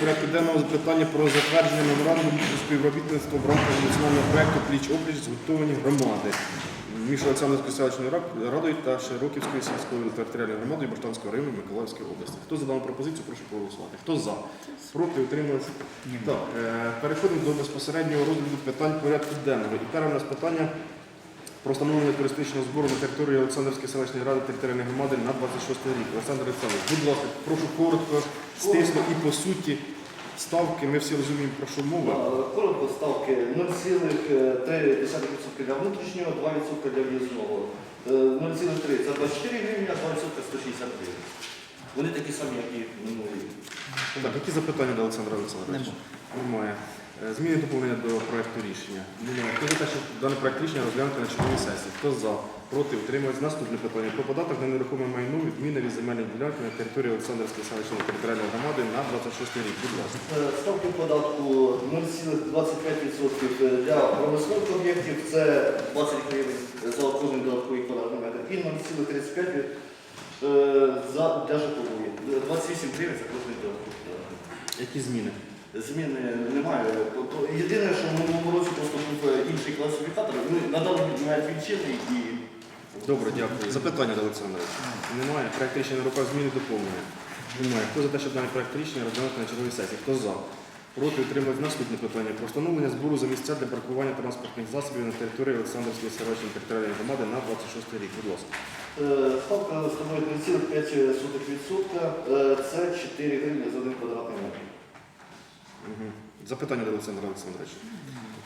порядку денного питання про затвердження меморандуму про співробітництво в рамках національного проекту Пліч опліч згуртовані громади між Олександрівською селищною радою та Широківською сільською територіальною громадою Баштанського району Миколаївської області. Хто за дану пропозицію, прошу проголосувати. Хто за? Проти утрималися? Так, е, переходимо до безпосереднього розгляду питань порядку денного. І перше у нас питання про встановлення туристичного збору на території Олександрівської селищної ради територіальної громади на 26 рік. Олександр Олександрович, будь ласка, прошу коротко, стисло і по суті ставки. Ми всі розуміємо, про що мова. Коротко ставки 0,3% для внутрішнього, 2% для в'їзного. Е, 0,3 це 24 гривні, а 2% 160 гривень. Вони такі самі, як і минулі. Так, які запитання до Олександра Олександровича? Немає. Е, Зміни доповнення до проекту рішення. Хто за те, щоб даний проект рішення розглянути на черговій сесії? Хто за? Проти? Утримується. Наступне питання. Про податок на нерухоме майно відміни від земельної ділянки на території Олександрівської селищної територіальної громади на 26 рік. Будь ласка. Е, Ставки податку 0,25% для промислових об'єктів, це 20 гривень за кожен додатковий квадратний метр, і 0,35% е, за для житлової. Е, 28 гривень за кожен додатковий квадратний метр. Які зміни? Зміни немає. Тобто, Єдине, що в минулому році просто був е, інший класифікатор, ми надали навіть він і Добре, дякую. Запитання до Олександровича. Немає. Проект рішення на руках зміни доповнення. Немає. Хто за те, щоб даний проект рішення розглянути на черговій сесії? Хто за? Проти утримують наступне питання. Про встановлення збору за місця для паркування транспортних засобів на території Олександрівської селищної територіальної громади на 26 рік. Будь ласка. е, ставка становить 0,5%, е, це 4 гривні за один квадратний метр. Запитання до Олександра Олександровича.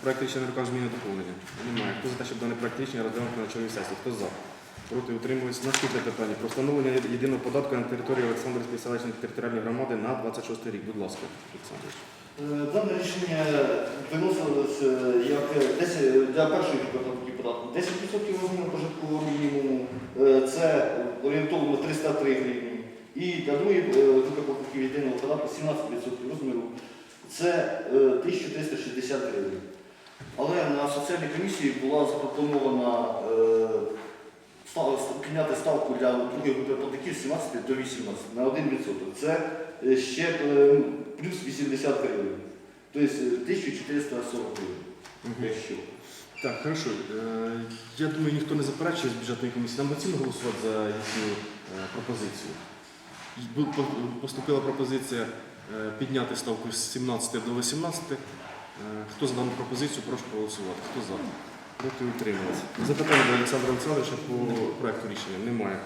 Проект рішення руках зміни доповнення. Немає. Хто за те, щоб даний проект рішення розглянути на черговій сесії? Хто за? Проти утримується. Наступне питання. Про встановлення єдиного податку на території Олександрівської селищної територіальної громади на 26 рік. Будь ласка, Олександрович. Е, Дане рішення виносилось е, як 10, для першої групи податку 10% розміру прожиткового мінімуму, е, це орієнтовно 303 гривні. І для другої групи єдиного податку 17% розміру, це е, 1360 гривень. Але на соціальній комісії була запропонована е, підняти ставку для другої групи платників з 17 до 18 на 1%. Це е, ще е, плюс 80 гривень. Тобто е, 1440 гривень. Якщо. Так, хорошо. Е, Я думаю, ніхто не заперечує з бюджетної комісії. Нам доцільно голосувати за їхню е, пропозицію. Поступила пропозиція е, підняти ставку з 17 до 18. Е, Хто за дану пропозицію, прошу проголосувати. Хто за? Проти утрималися. Запитання до Олександра Олександровича по проекту рішення немає.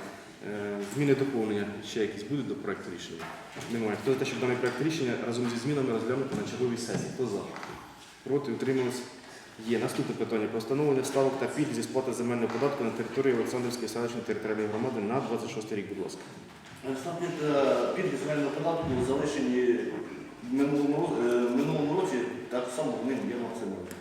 Е, Зміни доповнення ще якісь будуть до проекту рішення? Немає. Хто за те, щоб даний проект рішення разом зі змінами розглянути на черговій сесії? Хто за? Проти утрималися. Є наступне питання про встановлення ставок та пільг зі сплати земельного податку на території Олександрівської селищної територіальної громади на 26 рік, будь ласка. Насамперед, е, пільги земельного податку залишені в минулому, е, в минулому році, так само вони є на цьому. році.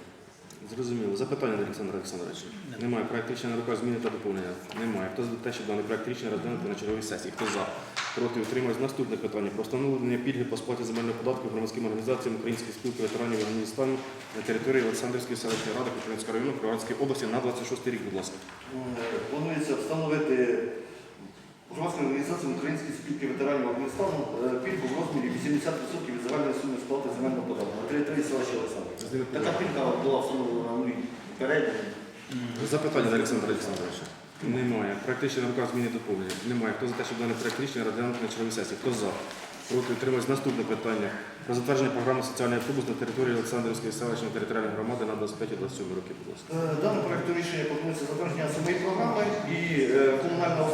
Зрозуміло. Запитання до Олександра Олександровича. Немає. Проект рішення на руках зміни та доповнення. Немає. Хто за те, щоб даний проект рішення розглянути на черговій сесії? Хто за? Проти утримується. Наступне питання про встановлення пільги по сплаті земельного податку громадським організаціям Української спілки ветеранів Афганістану на території Олександрівської селищної ради Купринського району Криванської області на 26 рік, будь ласка. Е, Планується встановити громадським організації Української спілки ветеранів Афганістану пільку пільгу в розмірі 80% від загальної суми сплати земельного податку на території селища Олександрівка. Така пільга була встановлена у передній. Запитання до Олександра Олександровича. Немає. Практично на руках зміни доповнення. Немає. Хто за те, щоб даний проект рішення розглянути на черговій сесії? Хто за? Проти утримується. Наступне питання. Про затвердження програми соціальний автобус на території Олександрівської селищної територіальної громади на 25-27 роки, будь ласка. Е, Даним проектом рішення пропонується затвердження самої програми і е, комунального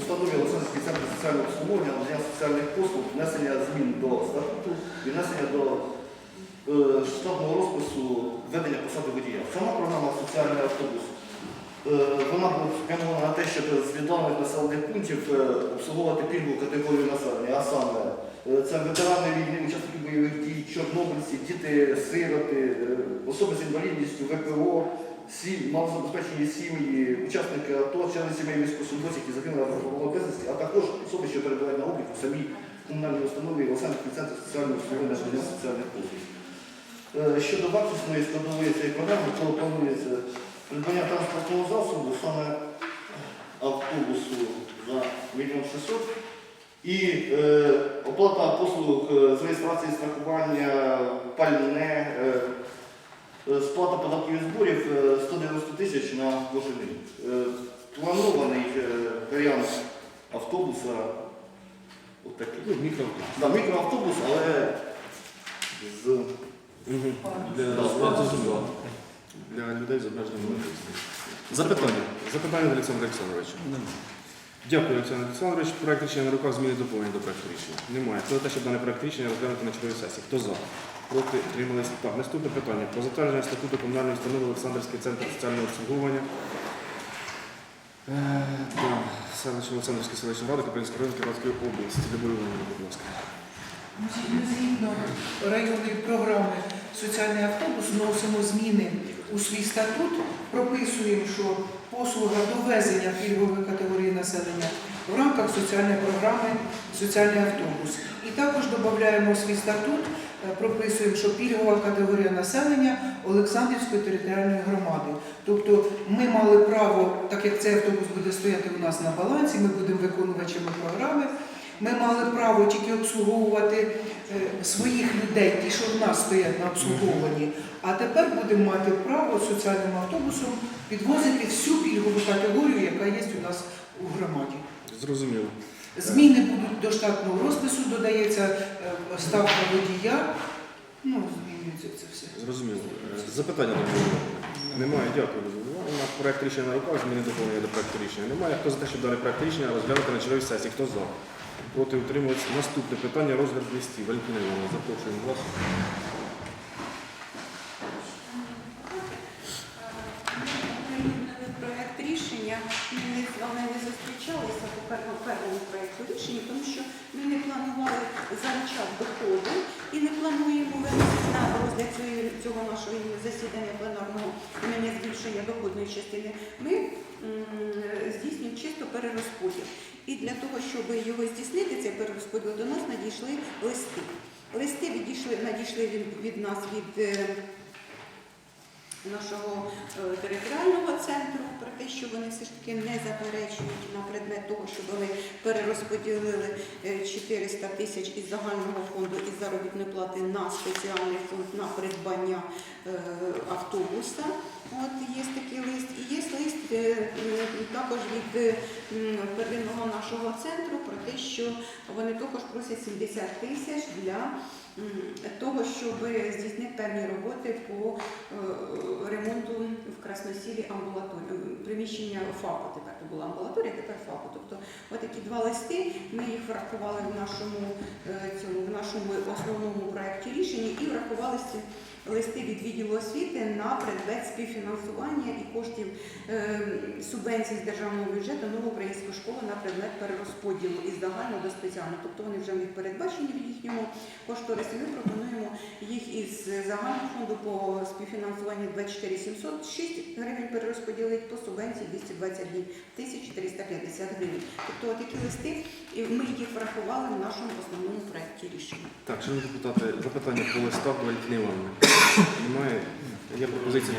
установи Олександрівський центр соціального обслуговування, надання соціальних послуг, внесення змін до статуту і внесення до е, штатного розпису ведення посади водія. Сама програма соціальний автобус. Вона була спрямована на те, щоб з віддалених населених пунктів обслуговувати пільгову категорію населення, а саме це ветерани війни, учасники бойових дій, чорнобильці, діти, сироти, е, особи з інвалідністю, ВПО, малозабезпечені сім'ї, учасники АТО, члени сімей військовослужбовців, які загинули або безвісті, а також особи, що перебувають на обліку в самій комунальній установі Олександрівський центр соціального обслуговування надання соціальних послуг. Е, Щодо вартісної складової цієї програми, то планується придбання транспортного засобу, саме автобусу за мільйон 600 І е, оплата послуг е, з реєстрації страхування, пальне, е, е, сплата податків і зборів е, 190 тисяч на кожен рік. Е, планований е, варіант автобуса отакий. Ну, мікроавто. Да, мікроавтобус, але з Угу. Для, Да, для людей з обмеженими. Запитання. Запитання до Олександра Олександровича. Дякую, Олександр Олександрович. Проект рішення на руках зміни доповнення до проекту рішення. Немає. Хто те, щоб дане проект рішення розглянути на черговій сесії? Хто за? Проти утримались. Так, наступне питання. Про затвердження статуту комунальної установи Олександрівський центр соціального обслуговування. Е, селище Олександрівської селищної ради Капелинського району Кіровської області. Любові будь ласка. Згідно районної програми соціальний автобус вносимо зміни у свій статут, прописуємо, що послуга довезення пільгової категорії населення в рамках соціальної програми соціальний автобус. І також додаємо свій статут, е, прописуємо, що пільгова категорія населення Олександрівської територіальної громади. Тобто ми мали право, так як цей автобус буде стояти у нас на балансі, ми будемо виконувачами програми. Ми мали право тільки обслуговувати е, своїх людей, ті, що в нас стоять на обслуговуванні. А тепер будемо мати право соціальним автобусом підвозити всю пільгову категорію, яка є у нас у громаді. Зрозуміло. Зміни будуть до штатного розпису, додається е, ставка водія. Ну, змінюється це все. Зрозуміло. Е, Запитання до? Немає. Дякую, Людмила Іванівна. Проект рішення на руках, зміни доповнення до проекту рішення немає. Хто за те, щоб дане проект рішення розглянути на черговій сесії? Хто за? Проти утримуватися. Наступне питання розгляд листів. Валентина Івановна, запрошуємо вас. Ми проект рішення. Ми не зустрічалися по першому проекту рішення, тому що ми не планували залучати доходу і не плануємо розгляд цього нашого засідання пленарного імені збільшення доходної частини. Ми здійснюємо чисто перерозподіл. І для того, щоб його здійснити, цей перерозподіл до нас надійшли листи. Листи відійшли, надійшли від, від нас від. е, нашого е, територіального центру про те, що вони все ж таки не заперечують на предмет того, щоб ми перерозподілили е, 400 тисяч із загального фонду із заробітної плати на спеціальний фонд на придбання е, автобуса. От є такий лист. І є лист е, також від е, первинного нашого центру про те, що вони також просять 70 тисяч для того, щоб здійснити певні роботи по е, ремонту в Красносілі амбулаторії, приміщення ФАПу. Тепер то була амбулаторія, тепер ФАПу. Тобто отакі два листи. Ми їх врахували в нашому е, цьому в нашому основному проєкті рішення і врахували ці листи від відділу освіти на предмет співфінансування і коштів е, субвенцій з державного бюджету нова українська школа на предмет перерозподілу із загального до спеціального. Тобто вони вже в них передбачені їхньому кошторисі. Ми пропонуємо їх із загального фонду по співфінансуванню 24 706 гривень перерозподілити, по субвенції 222 тисячі 350 гривень. Тобто такі листи, і ми їх врахували в нашому основному проєкті рішення. Так, шановні депутати, запитання по листах Валентини Івановни. Немає. Є пропозиція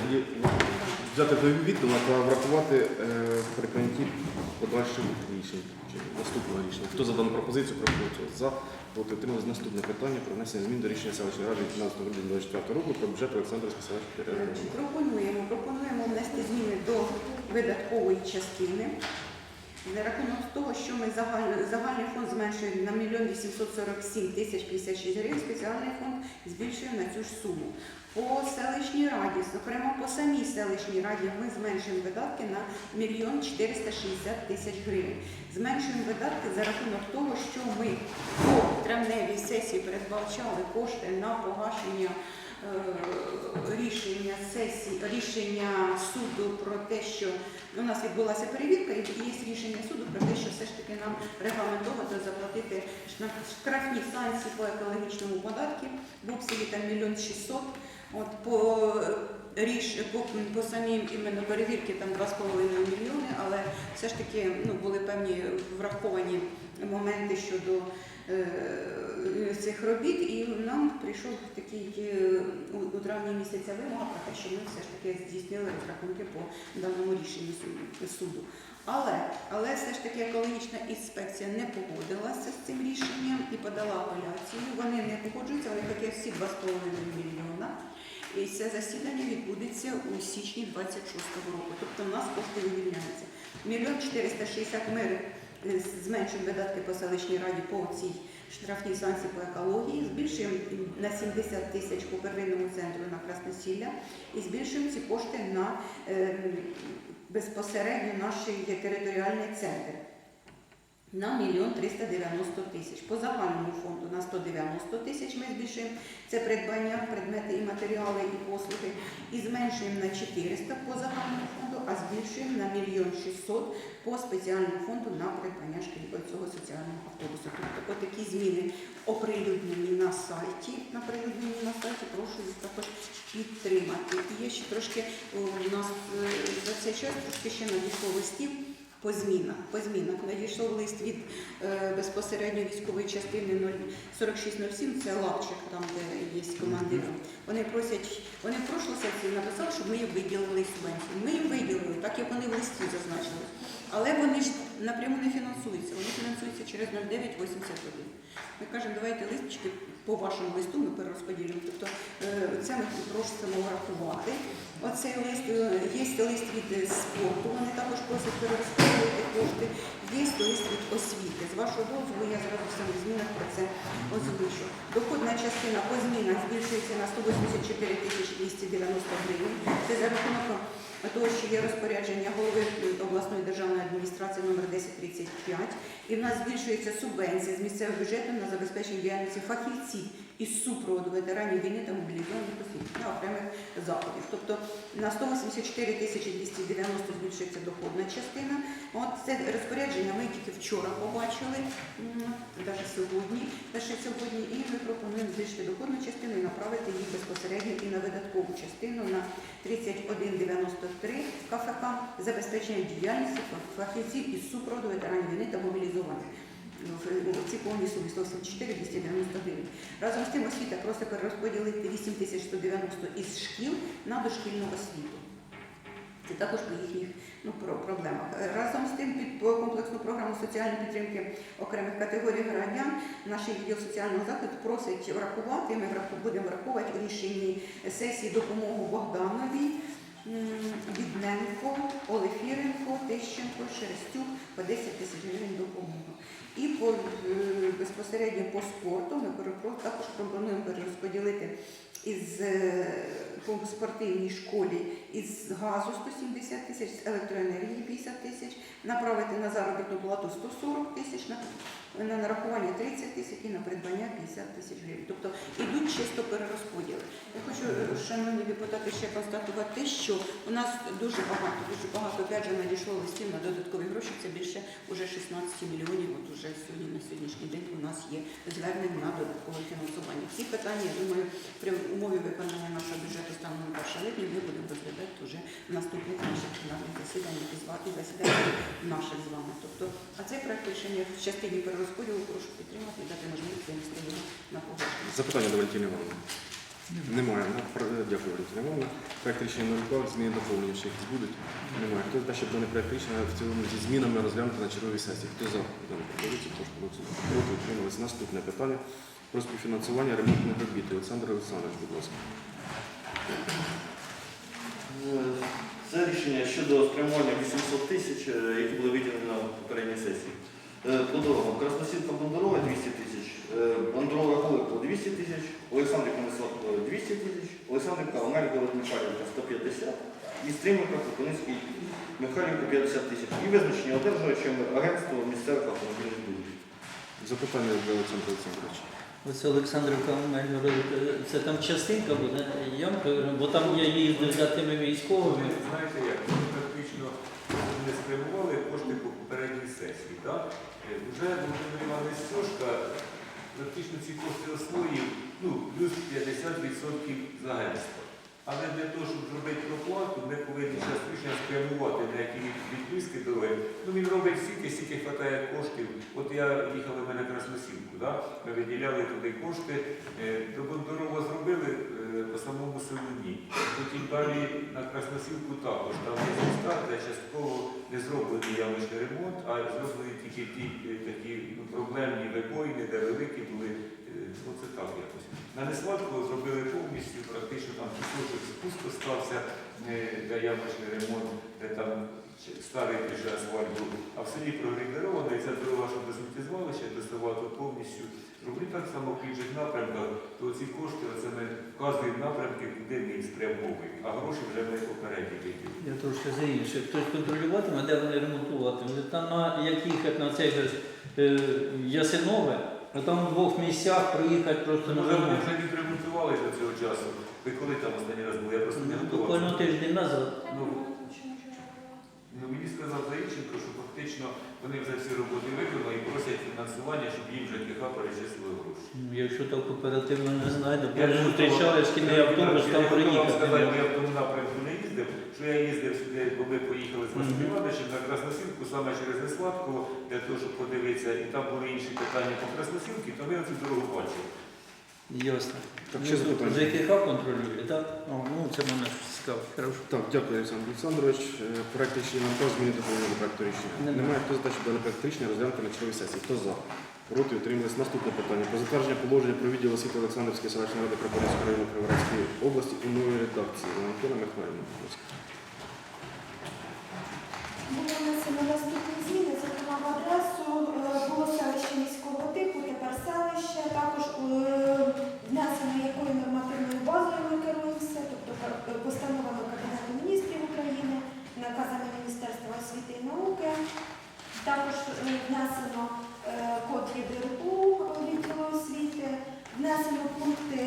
взяти до відома та врахувати е, при подальших рішень чи наступного рішення. Хто за дану пропозицію проголосує за проти отримали наступне питання про внесення змін до рішення селищної ради від 15 грудня 2024 року про бюджет Олександрівської селищної ради. Пропонуємо, пропонуємо внести зміни до видаткової частини. За рахунок того, що ми загальний, загальний фонд зменшуємо на 1 847 тисяч 56 гривень, спеціальний фонд збільшуємо на цю ж суму. По селищній раді, зокрема по самій селищній раді, ми зменшуємо видатки на 1 460 тисяч гривень. Зменшуємо видатки за рахунок того, що ми по травневій сесії передбачали кошти на погашення е, рішення сесії, рішення суду про те, що у нас відбулася перевірка, і є рішення суду про те, що все ж таки нам регламентовано заплатити штраф- штрафні санкції по екологічному податку в обсязі там мільйон шістсот. От по ріш по, по самій іменно перевірки там 2,5 мільйони, але все ж таки ну, були певні враховані моменти щодо е, цих робіт, і нам прийшов такий е, у, травні місяця вимога про те, що ми все ж таки здійснили розрахунки по даному рішенню суду. Але, але все ж таки екологічна інспекція не погодилася з цим рішенням і подала апеляцію. Вони не погоджуються, вони хотять всі 2,5 мільйона. І це засідання відбудеться у січні 26-го року. Тобто в нас кошти вивільняються. Мільйон 460 ми е, зменшуємо видатки по селищній раді по цій штрафній санкції по екології, збільшуємо на 70 тисяч по первинному центру на Красносілля і збільшуємо ці кошти на е, безпосередньо наш територіальний центр на мільйон 390 тисяч. По загальному фонду на 190 тисяч ми збільшуємо це придбання, предмети і матеріали і послуги, і зменшуємо на 400 по загальному фонду, а збільшуємо на мільйон 600 по спеціальному фонду на придбання шкіль цього соціального автобусу. Тобто такі зміни оприлюднені на сайті, на прилюднені на сайті, прошу їх також підтримати. І є ще трошки у нас е, за цей час трошки ще надійшло листів. По змінах, по змінах надійшов лист від е, безпосередньо військової частини 4607, це лапчик, там де є командир. Вони просять, вони в прошлу сесію написали, щоб ми їм виділили субвенцію. Ми їм виділили, так як вони в листі зазначили. Але вони ж напряму не фінансуються, вони фінансуються через 0981. Ми кажемо, давайте листочки по вашому листу ми перерозподілимо. Тобто е, це ми просимо врахувати. Оцей лист, е, є лист від спорту, вони також просять перерозподілити кошти. Є лист від освіти. З вашого дозволу я зразу в самих змінах про це озвучу. Доходна частина по змінах збільшується на 184 тисячі 290 гривень. Це за рахунок того, що є розпорядження голови обласної державної адміністрації номер 1035, і в нас збільшується субвенція з місцевого бюджету на забезпечення діяльності фахівців із супроводу ветеранів війни та мобілізованих осіб на окремих заходів. Тобто на 184 тисячі 290 збільшується доходна частина. От це розпорядження ми тільки вчора побачили, навіть сьогодні, лише сьогодні, і ми пропонуємо збільшити доходну частину і направити її безпосередньо і на видаткову частину на 3193 КФК забезпечення діяльності фахівців із супроводу ветеранів війни та мобілізованих. В ці повні суми 184 290 гривень. Разом з тим освіта просить перерозподілити 8190 із шкіл на дошкільну освіту. Це також по їхніх ну, проблемах. Разом з тим, під комплексну програму соціальної підтримки окремих категорій громадян наш відділ соціального захисту просить врахувати. Ми будемо враховувати у рішенні сесії допомогу Богданові, Відненко, Олефіренко, Тищенко, Шерстюк по 10 тисяч гривень допомогу. І по, е, безпосередньо по спорту ми також пропонуємо перерозподілити із е, по спортивній школі із газу 170 тисяч, з електроенергії 50 тисяч, направити на заробітну плату 140 тисяч, на, на нарахування 30 тисяч і на придбання 50 тисяч гривень. Тобто йдуть чисто перерозподіли. Я хочу, е, шановні депутати, ще констатувати що у нас дуже багато, дуже багато опять надійшло листів на додаткові гроші. Це більше уже 16 мільйонів. От уже сьогодні на сьогоднішній день у нас є звернень на додаткове фінансування. Ці питання, я думаю, при умові виконання нашого бюджету станом на 1 липня ми будемо розглядати вже в наступних наших пленарних засіданнях і засідання наших з вами. Тобто, а цей проект рішення в частині перерозподілу прошу підтримати і дати можливість винести його на погодження. Запитання до Валентини Івановни. Немає. Ну, Дякую, Валентина Івановна. Проект рішення 02, зміни доповнення ще якісь будуть? Немає. Хто за те, щоб даний проект рішення в цілому зі змінами розглянути на черговій сесії? Хто за дану пропозицію? Прошу голосувати. Проти утримались. Наступне питання про співфінансування ремонтних робіт. Олександр Олександрович, будь ласка. Е, Це рішення щодо спрямування 800 тисяч, е, які були виділені на попередній сесії. Е, По дорогам. Красносілка Бондарова 200 тисяч, е, Бондарова Кулико 200 тисяч, Олександрівка Несладко 200 тисяч, Олександрівка Омелька Михайлівка 150 і Стримівка Кропивницький Михайлівка 50 тисяч. І визначення одержувачем агентство місцевих автомобільних доріг. Запитання до Олександра Олександровича. Оце Олександрівка Мельгород, це там частинка буде, ямка, бо там я їздив за тими військовими. Знаєте як, практично не спрямували кошти по попередній сесії. Так? Е, Вже Володимир Іванович Сошка практично ці кошти освоїв, ну, плюс 50% з агентства. Але для того, щоб зробити проплату, ми повинні зараз рішення спрямувати на які відписки дороги. Ну він робить стільки, стільки вистачає коштів. От я їхав до мене на Красносілку, да? ми виділяли туди кошти, е, до Бондарова зробили е, по самому селу ні. Потім далі на Красносілку також. Там є міста, де частково не зроблений ямочний ремонт, а зроблені тільки ті е, такі ну, проблемні вибоїни, де великі були. е, Ну так якось. На несладку зробили повністю, практично там кусочок спуск стався, е, де ямочний ремонт, де там старий вже асфальт був. А в селі прогрейдеровано, і ця дорога, що до сміттєзвалища, повністю. Роблять так само в інших напрямках, то ці кошти оце ми вказуємо напрямки, куди ми їх спрямовуємо, а гроші вже ми попередні виділили. Я трошки за інше. Хтось контролюватиме, де вони ремонтуватимуть. Там на як на цей же е, Ясинове, а там в двох місцях проїхати просто Може, вони вже відремонтували до цього часу. Ви коли там останній раз були? Я просто не готувався. Буквально тиждень назад. Ну, ну, мені сказав Заїченко, що фактично вони вже всі роботи виконали і просять фінансування, щоб їм вже КХ перечислили гроші. Ну, Якщо так оперативно не знаю, то Я перше зустрічали шкільний автобус, там Я приїхав. сказати, бо я в тому напрямку не що я їздив сюди, бо ми поїхали з Мгм. Івановичем на Красносілку, саме через Несладку, для того, щоб подивитися, і там були інші питання по Красносілці, то ми цю дорогу бачили. Ясно. Так, Ну, ще запитання. ЖКХ контролює, так? О, ну це мене цікавить. Хорошо. Так, дякую, Олександр Олександрович. Е, Проект рішення на зміни до проекту рішення. Немає. Немає. Хто за те, щоб проект рішення розглянути на черговій сесії? Хто за? Проти утримались. Наступне питання. Про затвердження положення про відділ освіти Олександрівської селищної ради Кропивницького району Криворізької області у новій редакції. Валентина Михайлівна. будь ласка. Було внесено наступні зміни, зокрема в адресу е, було селище міського типу, тепер селище, також е, внесено якою нормативною базою ми керуємося, тобто е, постановами Кабінету міністрів України, наказами Міністерства освіти і науки. Також е, внесено е, відділу освіти, внесено пункти,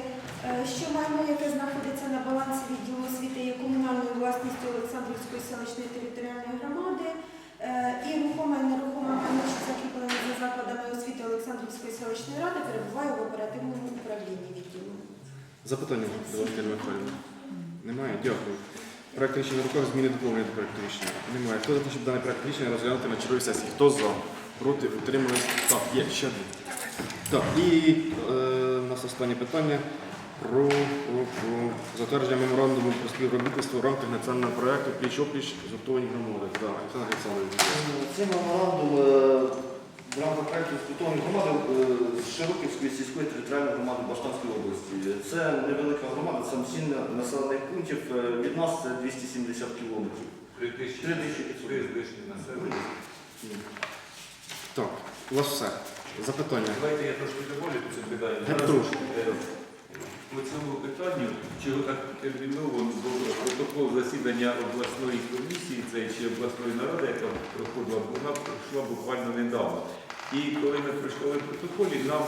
е, що майно, яке знаходиться на балансі відділу освіти, є комунальною власністю Олександрівської селищної територіальної громади, е, і рухоме і нерухоме майно, що закріплене за закладами освіти Олександрівської селищної ради, перебуває в оперативному управлінні відділу. Запитання до Валентини Михайлівни? Немає? Дякую. Проект рішення на руках зміни доповнення до проекту рішення. Немає. Хто за те, щоб даний проект рішення розглянути на черговій сесії? Хто за? Проти? Утримались? Так, є, ще один. Так, і е, у нас останнє питання про, про, про затвердження меморандуму про співробітництво в рамках національного проекту «Пліч-опліч згуртовані громади». Так, Олександр Олександрович. Цей меморандум е, в рамках проєкту «Спитовані громади е, з Широківської сільської територіальної громади Баштанської області. Це невелика громада, це сім населених пунктів. Е, Від нас це 270 кілометрів. Три тисячі, Три Так, у вас все. Запитання. Давайте я трошки доволі по цьому питанню. Я Зараз, трошки. е, По цьому питанню, чого так терміново протокол засідання обласної комісії, це чи обласної наради, яка проходила, вона пройшла буквально недавно. І коли ми прочитали в протоколі, нам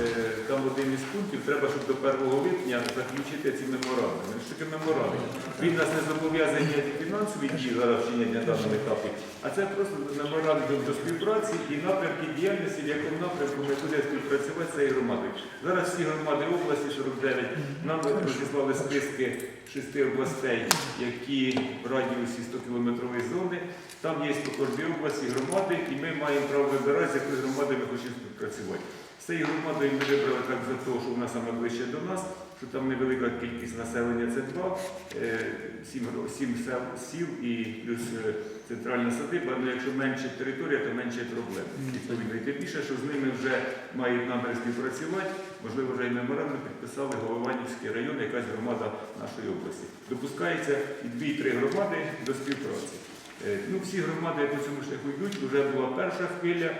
е, там один із пунктів треба, щоб до 1 липня заключити ці меморандуми. Що таке меморандум? Він нас не зобов'язані ніякі фінансові дії зараз вчинять на даному етапі, а це просто меморандум до співпраці і напрямки діяльності, в якому напрямку ми будемо співпрацювати з цією громадою. Зараз всі громади області 49 нам розіслали списки шести областей, які в радіусі 100-кілометрової зони. Там є по кожній області громади, і ми маємо право вибирати, громадою ми хочемо співпрацювати. З цією громадою ми вибрали так за того, що вона саме ближче до нас, що там невелика кількість населення це два, е, сім, сім сел, сіл і плюс е, центральна садиба. Ну якщо менше територія, то менше проблем. Відповідно, і тим більше, що з ними вже мають намір співпрацювати, можливо, вже і меморандум підписали Голованівський район, якась громада нашої області. Допускається і дві-три громади до співпраці. Е, Ну, всі громади по цьому шляху йдуть, вже була перша хвиля,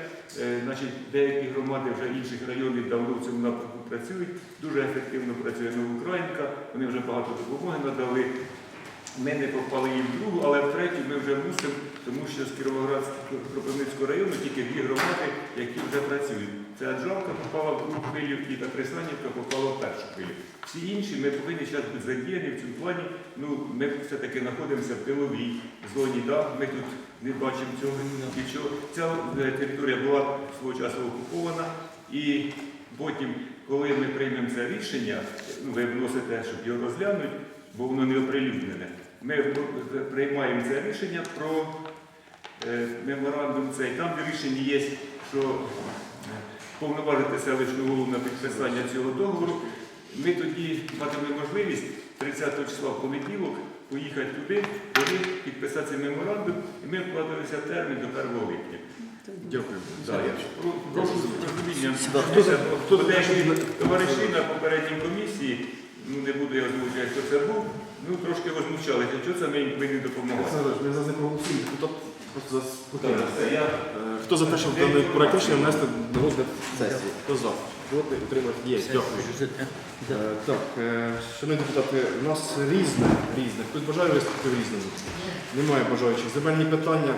Е, значить, деякі громади вже інших районів давно в цьому напрямку працюють, дуже ефективно працює Новоукраїнка, вони вже багато допомоги надали. Ми не попали їм в другу, але в третю ми вже мусимо, тому що з Кіровоградського Кропивницького району тільки дві громади, які вже працюють. Це Аджалка попала в другу хвилю і та Кресанівка попала в першу хвилю. Всі інші ми повинні зараз бути задіяні в цьому плані. Ну, ми все-таки знаходимося в тиловій зоні, да? ми тут не бачимо цього нічого. Ця е, територія була свого часу окупована і потім, коли ми приймемо це рішення, ну, ви вносите, щоб його розглянути, бо воно не оприлюднене. Ми приймаємо це рішення про е, меморандум цей. Там в рішенні є, що е, повноважити селищну голову на підписання цього договору. Ми тоді матимемо можливість 30 числа в понеділок поїхати туди, туди підписати цей меморандум, і ми вкладалися в термін до 1 липня. Дякую. Да, я про- прошу за- за те, Деякі товариші на попередній комісії, ну не буду я озвучувати, хто це був, ну трошки возмущалися, що це ми їм повинні допомагати. Ми зараз не проголосуємо, депутат просто все, я Е, Хто за те, щоб даний проект рішення внести на розгляд сесії? Хто за? Проти? Утримати? Є. Дякую. Е, Так, е, шановні депутати, у нас різне, різне. Хтось бажає виступити в різному? Немає бажаючих. Земельні питання.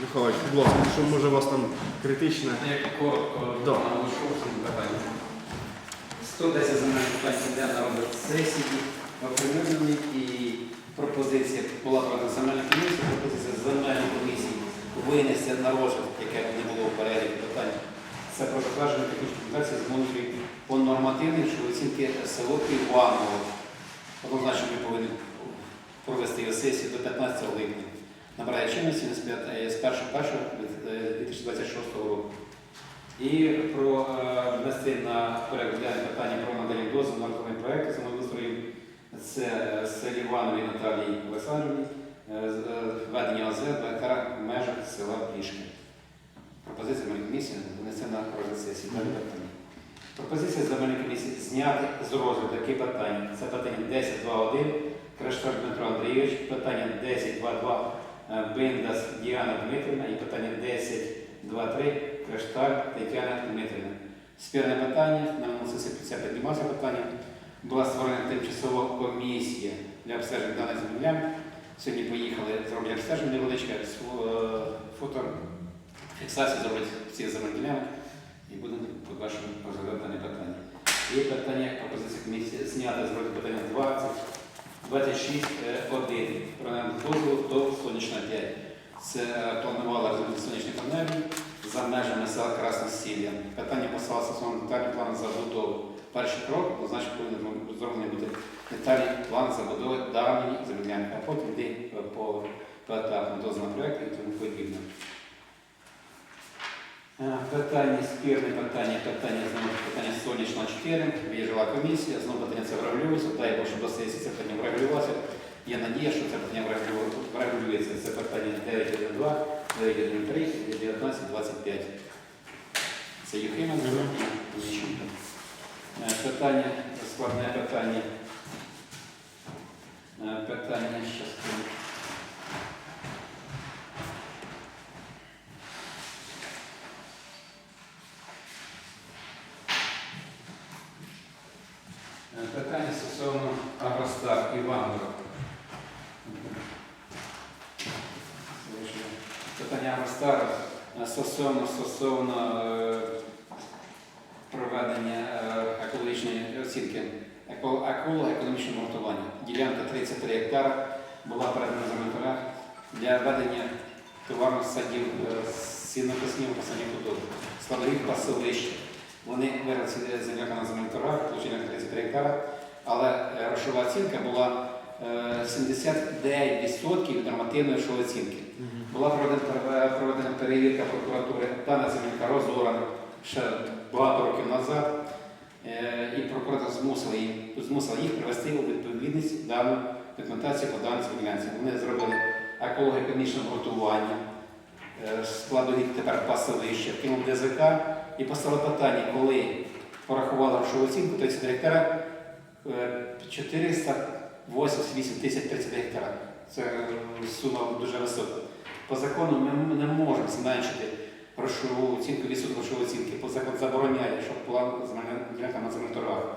Михайлович, будь ласка, що може у вас там критичне? Як коротко Да. питання. 110 земельних питань йде на розгляд сесії, оприлюднені і пропозиція була про земельну комісію, комісії винести на яке не було в переліку питань. Це про затвердження технічної документації з мовою по нормативній що оцінки село Іваново. Однозначно ми повинні провести його сесію до 15 липня. Набирає чинності з 1.1.2026 року. І про е, внести на порядок питання про надання дозволу на виконання проєкту землеустрою. Це е, селі Іванові Наталії Олександрівні, е, е, введення ОЗ в межах села Плішки. Пропозиція земельної комісії внесе на сесії. Далі питання. Пропозиція земельної комісії зняти з розгляду такі питання. Це питання 10.2.1, Крештар Дмитро Андрійович, питання 10.2.2, е, Биндас Діана Дмитрівна і питання 10.2.3, Крешталь Тетяна Дмитрівна. Спірне питання, на минулому сесії піднімався питання. Була створена тимчасова комісія для обстеження даних землянок. Сьогодні поїхали, зроблять обстеження невеличке, фото, фіксацію зроблять всіх земельних і будемо побачимо розглядати дане питання. Є питання пропозиції комісії зняти з розгляду питання 20, 26, 1 про дозволу до сонячна 5. Це е, планувала розробити сонячних панелей за межами села Красносілля. Питання поставилося стосовно детальний план забудови. Перший крок, однозначно повинен зроблений бути детальний план забудови давньої землянки, а потім йти е, по поетапно дозвіл на проєкт і тому подібне. Е, Питання, спірне питання, питання знову питання сонячна 4, виїжджала комісія, знову питання це врегулюється, дай Бог, щоб до сесії це питання врегулювалося. Є надія, що це питання врегулюється. Це питання 9.1.2, 9.1.3 19.25. Це Юхименко і Ніщенко. Е, Питання, складне питання. Е, Питання, щас. Е, Питання стосовно Агростар Іванова. Питання Агростар е, стосовно, стосовно проведення екологічної оцінки еко- еколого-економічного ґрунтування. Ділянка 33 гектара була передана за метра для ведення товарних садів е, сінокоснів посадів худоб, складових пасовищ. Вони виросли земляка на торгах, отримали 33 гектара, але е, грошова оцінка була е, 79% від нормативної грошової оцінки. Була проведена, перевірка прокуратури, дана земелька розорана ще багато років назад, Е, і прокуратура змусила їх, змусила їх привести у відповідність дану документацію по даній землянці. Вони зробили еколого-економічне готування, складові тепер пасовище, кинув ДЗК і поставили питання, коли порахували грошову оцінку 30 гектара, е, 488 тисяч 30 гектара. Це е, сума дуже висока. По закону ми не можемо зменшити грошову оцінку, відсоток грошової оцінки. По закон забороняє, щоб була земельна ділянка на земельних торгах.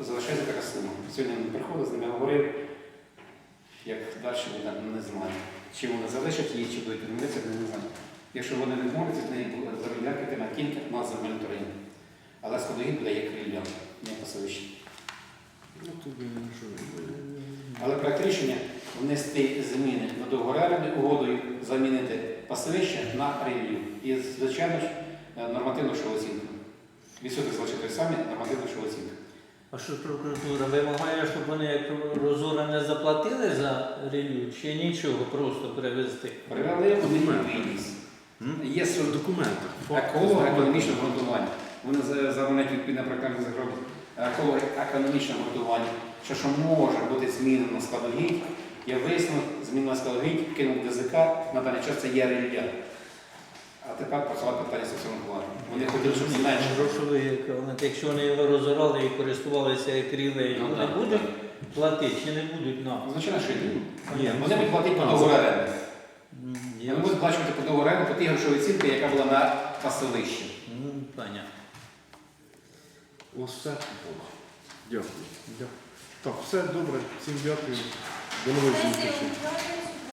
І залишається така сума. Сьогодні він приходив, з ними говорив, як далі буде, не знаю. Чи вони залишать її, чи будуть відмовитися, не знаю. Якщо вони не відмовляться, з неї буде заробляти на кілька на земельну торгівлю. Але складові буде як крилья, не пасовище. Ну. Але проект рішення внести зміни до договору оренди угодою замінити пасовище на ревію. І, звичайно ж, нормативну грошову оцінку. Відсоток залишити той самий, нормативну грошову оцінку. А що прокуратура вимагає, щоб вони як розора не заплатили за ревю, чи нічого, просто перевезти? Привели вони відповідність. Є суд Документи. Факт. економічного ґрунтування. Вони за- забороняють відповідне проектальне економічного готування, що, що може бути змінено складовій, є висновок, змінено складовій, кинув ДЗК, на даний час це є рілля. А тепер працювати питання соціального плану. Вони хотіли, щоб зменшити. Грошовий еквівалент. Якщо вони його розорали і користувалися як рілею, Ну, вони будуть платити чи не будуть нам? Звичайно, що ні. Ні, Вони будуть платити по договору оренди. М, Я Вони будуть плачувати по договору оренди по тій грошовій оцінці, яка була на пасовищі. Ну, понятно. У вас все? Дякую. Так, все добре. Всім дякую. Beni de üzülmüşsün.